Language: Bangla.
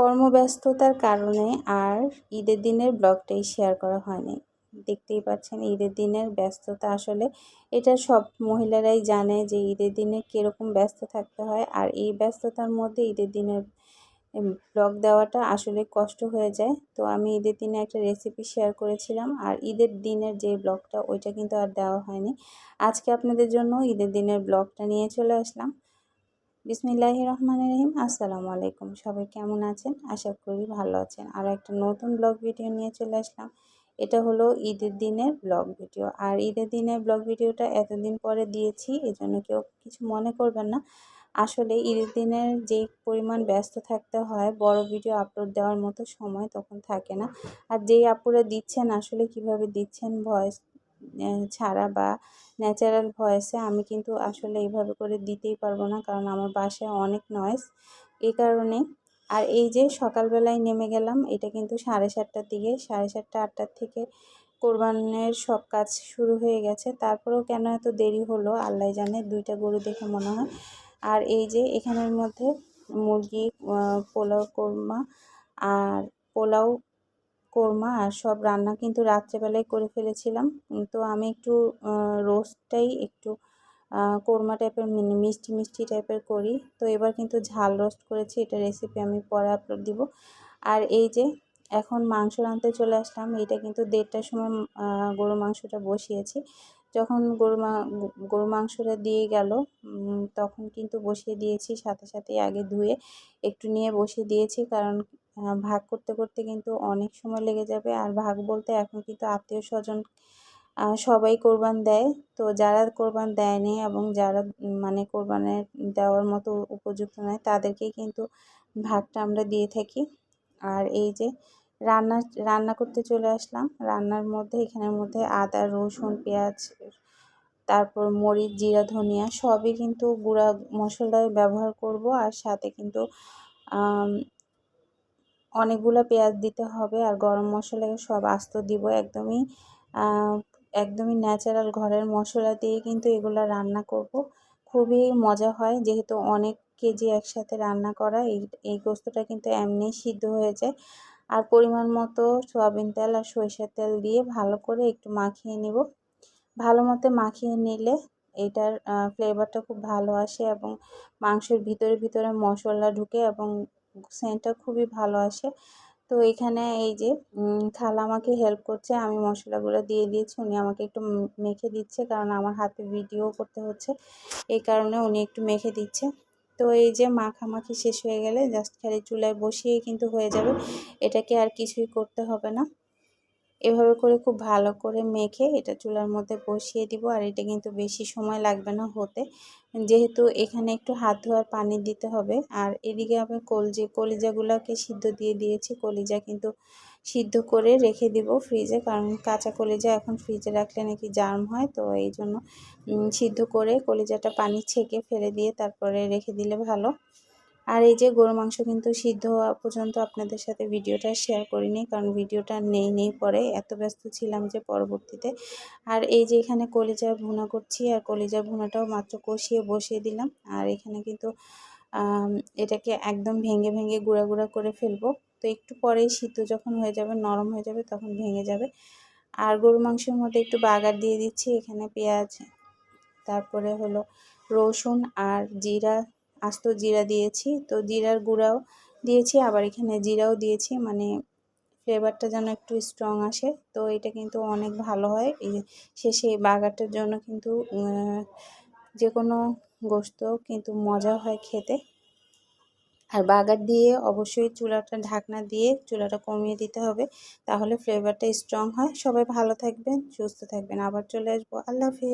কর্মব্যস্ততার কারণে আর ঈদের দিনের ব্লগটাই শেয়ার করা হয়নি। দেখতেই পাচ্ছেন, ঈদের দিনের ব্যস্ততা আসলে এটা সব মহিলারাই জানে যে ঈদের দিনে কীরকম ব্যস্ত থাকতে হয় আর এই ব্যস্ততার মধ্যে ঈদের দিনের ব্লগ দেওয়াটা আসলে কষ্ট হয়ে যায়। তো আমি ঈদের দিনে একটা রেসিপি শেয়ার করেছিলাম আর ঈদের দিনের যে ব্লগটা ওইটা কিন্তু আর দেওয়া হয়নি। আজকে আপনাদের জন্য ঈদের দিনের ব্লগটা নিয়ে চলে আসলাম। বিসমিল্লাহ রহমান রহিম। আসসালামু আলাইকুম। সবাই কেমন আছেন? আশা করি ভালো আছেন। আর একটা নতুন ব্লগ ভিডিও নিয়ে চলে আসলাম। এটা হলো ঈদের দিনের ব্লগ ভিডিও। আর ঈদের দিনের ব্লগ ভিডিওটা এতদিন পরে দিয়েছি, এজন্য কেউ কিছু মনে করবেন না। আসলে ঈদের দিনের যে পরিমাণ ব্যস্ত থাকতে হয়, বড় ভিডিও আপলোড দেওয়ার মতো সময় তখন থাকে না। আর যেই আপুরা দিচ্ছেন, আসলে কীভাবে দিচ্ছেন ভয়েস ছাড়া বা ন্যাচারাল ভয়েসে আমি কিন্তু আসলে এইভাবে করে দিতেই পারব না। কারণ আমার বাসায় অনেক নয়েস এই কারণে আর এই যে সকালবেলায় নেমে গেলাম, এটা কিন্তু সাড়ে সাতটার দিকে, সাড়ে সাতটা, আটটার থেকে কোরবানের সব কাজ শুরু হয়ে গেছে। তারপরেও কেন এত দেরি হলো? আল্লাহ জানে, দুইটা গরু দেখে মনে হয়। আর এই যে এখানের মধ্যে মুরগি পোলাও, কোরমা আর পোলাও কোরমা আর সব রান্না কিন্তু রাত্রেবেলায় করে ফেলেছিলাম। তো আমি একটু রোস্টটাই একটু কোরমা টাইপের মিষ্টি মিষ্টি টাইপের করি। তো এবার কিন্তু ঝাল রোস্ট করেছি, এটা রেসিপি আমি পরে আপলোড দিব। আর এই যে, এখন মাংস রাঁধতে চলে আসলাম এটা কিন্তু দেড়টার সময় গরু মাংসটা বসিয়েছি। যখন গরু গরু মাংসটা দিয়ে গেল তখন কিন্তু বসিয়ে দিয়েছি, সাথে সাথে আগে ধুয়ে একটু নিয়ে বসিয়ে দিয়েছি, কারণ ভাগ করতে করতে কিন্তু অনেক সময় লেগে যাবে। আর ভাগ বলতে এখন কিন্তু আত্মীয় স্বজন সবাই কোরবান দেয়। তো যারা কোরবান দেয়নি এবং যারা মানে কোরবানের দেওয়ার মতো উপযুক্ত নয়, তাদেরকেই কিন্তু ভাগটা আমরা দিয়ে থাকি। আর এই যে রান্না রান্না করতে চলে আসলাম। রান্নার মধ্যে, এখানের মধ্যে আদা, রসুন, পেঁয়াজ, তারপর মরিচ, জিরা, ধনিয়া সবই কিন্তু গুঁড়া মশলায় ব্যবহার করব। আর সাথে কিন্তু অনেকগুলো পেঁয়াজ দিতে হবে আর গরম মশলা সব আস্ত দিব একদমই একদমই ন্যাচারাল ঘরের মশলা দিয়ে কিন্তু এগুলো রান্না করব। খুবই মজা হয় যেহেতু অনেক কেজি একসাথে রান্না করা, এই এই গোস্তটা কিন্তু এমনি সিদ্ধ হয়ে যায়। আর পরিমাণ মতো সয়াবিন তেল আর সরিষার তেল দিয়ে ভালো করে একটু মাখিয়ে নিব। ভালো মতো মাখিয়ে নিলে এটার ফ্লেভারটা খুব ভালো আসে এবং মাংসের ভিতরে ভিতরে মশলা ঢুকে এবং সেন্টটা খুবই ভালো আসে। তো এখানে এই যে খালা আমাকে হেল্প করছে, আমি মশলাগুলো দিয়ে দিয়েছি, উনি আমাকে একটু মেখে দিচ্ছে, কারণ আমার হাতে ভিডিও করতে হচ্ছে। এই কারণে উনি একটু মেখে দিচ্ছে। তো এই যে মাখামাখি শেষ হয়ে গেলে জাস্ট খালি চুলায় বসিয়েই কিন্তু হয়ে যাবে। এটাকে আর কিছুই করতে হবে না। এভাবে করে খুব ভালো করে মেখে এটা চুলার মধ্যে বসিয়ে দিব, আর এটা কিন্তু বেশি সময় লাগবে না হতে। যেহেতু এখানে একটু হাত ধোয়ার পানি দিতে হবে, আর এদিকে আমি কলজি, কলিজাগুলোকে সিদ্ধ দিয়ে দিয়েছি। কলিজা কিন্তু সিদ্ধ করে রেখে দিব ফ্রিজে, কারণ কাঁচা কলিজা এখন ফ্রিজে রাখলে নাকি জার্ম হয়, তো এই জন্য সিদ্ধ করে কলিজাটা পানি ছেঁকে ফেলে দিয়ে তারপরে রেখে দিলে ভালো। আর এই যে গরু মাংস কিন্তু সিদ্ধ হওয়া পর্যন্ত আপনাদের সাথে ভিডিওটা শেয়ার করিনি, কারণ ভিডিওটা নেই নেই পরে। এত ব্যস্ত ছিলাম যে পরবর্তীতে। আর এই যে এখানে কলিজা ভুনা করছি, আর কলিজা ভুনাটাও মাত্র কষিয়ে বসিয়ে দিলাম। আর এখানে কিন্তু এটাকে একদম ভেঙে ভেঙে গুঁড়া গুঁড়া করে ফেলব। তো একটু পরেই সিদ্ধ যখন হয়ে যাবে, নরম হয়ে যাবে, তখন ভেঙে যাবে। আর গরু মাংসের মধ্যে একটু বাগার দিয়ে দিচ্ছি। এখানে পেঁয়াজ, তারপরে হলো রসুন আর জিরা আস্ত জিরা দিয়েছি। তো জিরার গুঁড়াও দিয়েছি, আবার এখানে জিরাও দিয়েছি। মানে ফ্লেভারটা যেন একটু স্ট্রং আসে। তো এটা কিন্তু অনেক ভালো হয়। এই শেষে বাগারটার জন্য কিন্তু যে কোনো গোস্ত কিন্তু মজা হয় খেতে। আর বাগার দিয়ে অবশ্যই চুলাটা ঢাকনা দিয়ে চুলাটা কমিয়ে দিতে হবে। তাহলে ফ্লেভারটা স্ট্রং হয়। সবাই ভালো থাকবেন, সুস্থ থাকবেন। আবার চলে আসব। আল্লাহ হাফিজ।